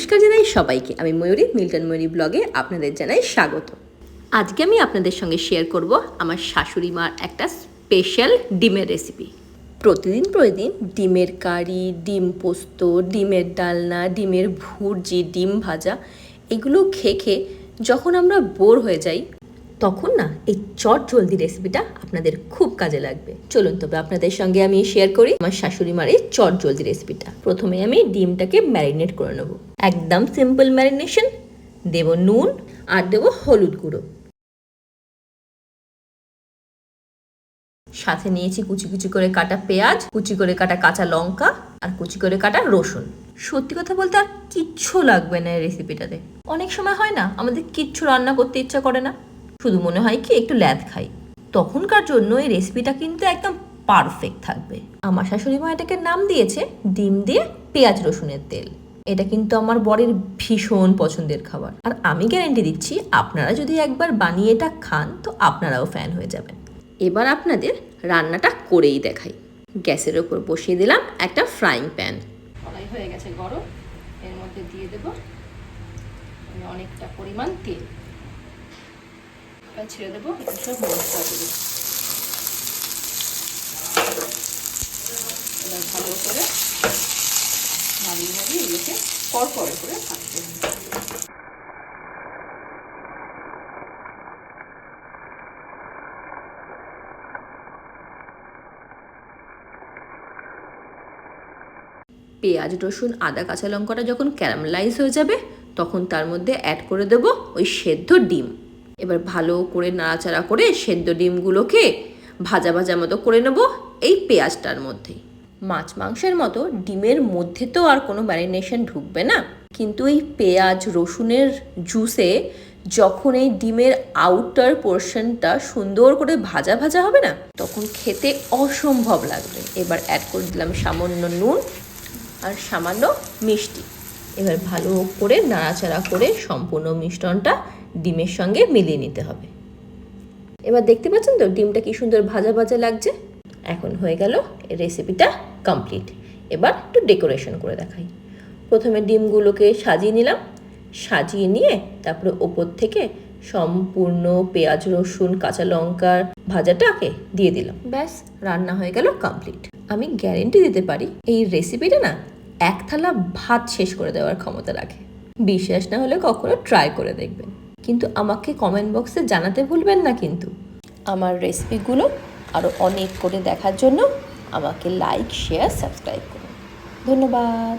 নমস্কার জানাই সবাইকে। আমি ময়ূরী, মিল্টন ময়ূরী ব্লগে আপনাদের জানাই স্বাগত। আজকে আমি আপনাদের সঙ্গে শেয়ার করব আমার শাশুড়ি মার একটা স্পেশাল ডিমের রেসিপি প্রতিদিন প্রতিদিন ডিমের কারি, ডিম পোস্ত, ডিমের ডালনা, ডিমের ভুর্জি, ডিম ভাজা, এগুলো খেয়ে খেয়ে যখন আমরা বোর হয়ে যাই তখন না এই চট জলদি রেসিপিটা আপনাদের খুব কাজে লাগবে। চলুন তবে আপনাদের সঙ্গে আমি শেয়ার করি আমার শাশুড়ি মার এই চট জলদি রেসিপিটা প্রথমে আমি ডিমটাকে ম্যারিনেট করে নেব। একদম সিম্পল ম্যারিনেশন দেব নুন আর দেব হলুদ গুঁড়ো। সাথে নিয়েছি কুচি কুচি করে কাটা পেঁয়াজ, কুচি করে কাটা কাঁচা লঙ্কা আর কুচি করে কাটা রসুন। সত্যি কথা বলতে আর কিচ্ছু লাগবে না এই রেসিপিটাতে অনেক সময় হয় না আমাদের কিচ্ছু রান্না করতে ইচ্ছা করে না। শুধু মনে হয় কি একটু ল্যাদ খাই। তখনকার জন্য এই রেসিপিটা কিন্তু একদম পারফেক্ট থাকবে। আমার শাশুড়ি মা এটাকে নাম দিয়েছে, ডিম দিয়ে পেঁয়াজ রসুনের তেল। এটা কিন্তু আমার বরের ভীষণ পছন্দের খাবার। আর আমি গ্যারেন্টি দিচ্ছি, আপনারা যদি একবার বানিয়ে এটা খান, তো আপনারাও ফ্যান হয়ে যাবেন। এবার আপনাদের রান্নাটা করেই দেখাই। গ্যাসের ওপর বসিয়ে দিলাম একটা ফ্রাইং প্যান হয়ে গেছে গরম। এর মধ্যে দিয়ে দেব অনেকটা পরিমাণ তেল। এবার ছেড়ে দেবো সব মশলাগুলো এবার ভালো করে নাড়িয়ে নাড়িয়ে এগুলোকে কড়কড়ে করে থাকতে হবে পেঁয়াজ, রসুন, আদা, কাঁচা লঙ্কাটা যখন ক্যারামেলাইজ হয়ে যাবে, তখন তার মধ্যে অ্যাড করে দেব ওই সেদ্ধ ডিম। এবার ভালো করে নাড়াচাড়া করে সেদ্ধ ডিমগুলোকে ভাজা ভাজা মতো করে নেব এই পেঁয়াজটার মধ্যে। মাছ মাংসের মতো ডিমের মধ্যে তো আর কোনো ম্যারিনেশন ঢুকবে না। কিন্তু এই পেঁয়াজ, রসুনের জুসে যখন এই ডিমের আউটার পোর্শনটা সুন্দর করে ভাজা ভাজা হবে না, তখন খেতে অসম্ভব লাগবে। এবার অ্যাড করে দিলাম সামান্য নুন আর সামান্য মিষ্টি। এবার ভালো করে নাড়াচাড়া করে সম্পূর্ণ মিশ্রণটা ডিমের সঙ্গে মিলিয়ে নিতে হবে। এবার দেখতে পাচ্ছেন তো ডিমটা কি সুন্দর ভাজা ভাজা লাগছে? এখন হয়ে গেল রেসিপিটা কমপ্লিট এবার একটু ডেকোরেশন করে দেখাই। প্রথমে ডিমগুলোকে সাজিয়ে নিলাম। সাজিয়ে নিয়ে তারপরে ওপর থেকে সম্পূর্ণ পেঁয়াজ, রসুন, কাঁচা লঙ্কার ভাজাটাকে দিয়ে দিলাম। ব্যাস, রান্না হয়ে গেল কমপ্লিট আমি গ্যারেন্টি দিতে পারি, এই রেসিপিটা না এক থালা ভাত শেষ করে দেওয়ার ক্ষমতা রাখে। বিশ্বাস না হলে কখনো ট্রাই করে দেখবেন। কিন্তু আমাকে কমেন্ট বক্সে জানাতে ভুলবেন না কিন্তু। আমার রেসিপিগুলো আরও অনেক করে দেখার জন্য আমাকে লাইক শেয়ার সাবস্ক্রাইব করুন। ধন্যবাদ।